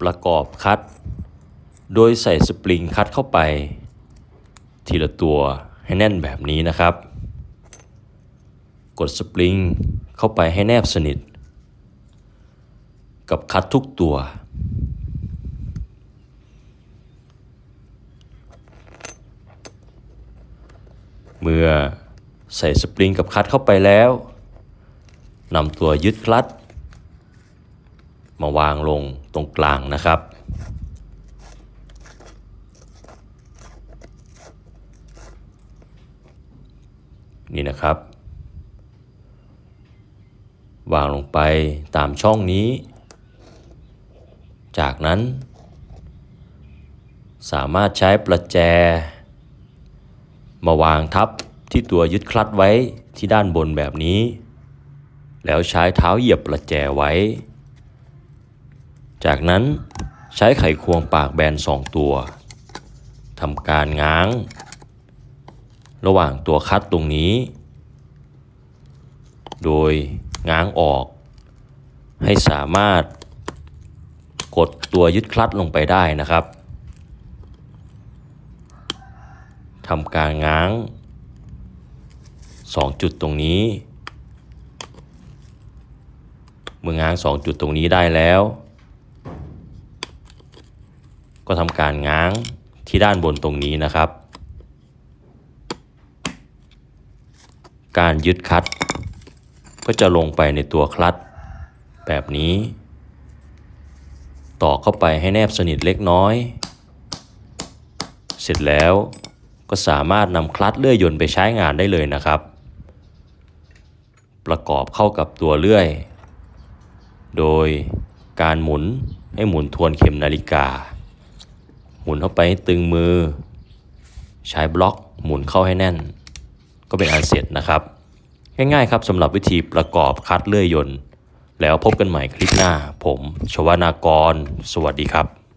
ประกอบคัด โดยใส่สปริงคัดเข้าไป ทีละตัวให้แน่นแบบนี้นะครับ กดสปริงเข้าไปให้แนบสนิท กับคัดทุกตัว เมื่อใส่สปริงกับคัดเข้าไปแล้วนำตัวยึดคลัตช์ มาวางลงตรงกลางนะครับ นี่นะครับ วางลงไปตามช่องนี้ จากนั้น สามารถใช้ประแจ มาวางทับที่ตัวยึดคลัตช์ไว้ที่ด้านบนแบบนี้ แล้วใช้เท้าเหยียบประแจไว้ จากนั้นใช้ไขควงปากแบนสองตัวทำการง้าง ระหว่างตัวคัดตรงนี้ โดยง้างออก ให้สามารถกดตัวยึดคลัตช์ลงไปได้นะครับทำการง้าง 2 จุดตรงนี้ เมื่อง้าง 2 จุดตรงนี้ได้แล้ว ก็ทำการง้างที่ด้านบนตรงนี้นะครับ การยึดคัด ก็จะลงไปในตัวคลัตช์แบบนี้ ต่อเข้าไปให้แนบสนิทเล็กน้อย เสร็จแล้วก็สามารถนำคลัตช์เลื่อยยนต์ไปใช้งานได้เลยนะครับ ประกอบเข้ากับตัวเลื่อย โดยการหมุนให้หมุนทวนเข็มนาฬิกา หมุนเข้าไปให้ตึงมือ ใช้บล็อกหมุนเข้าให้แน่น ก็เป็นอันเสร็จนะครับ ง่ายๆครับสำหรับวิธีประกอบคัดเลื่อยยนต์ แล้วพบกันใหม่คลิปหน้า ผม ชวนากร สวัสดีครับ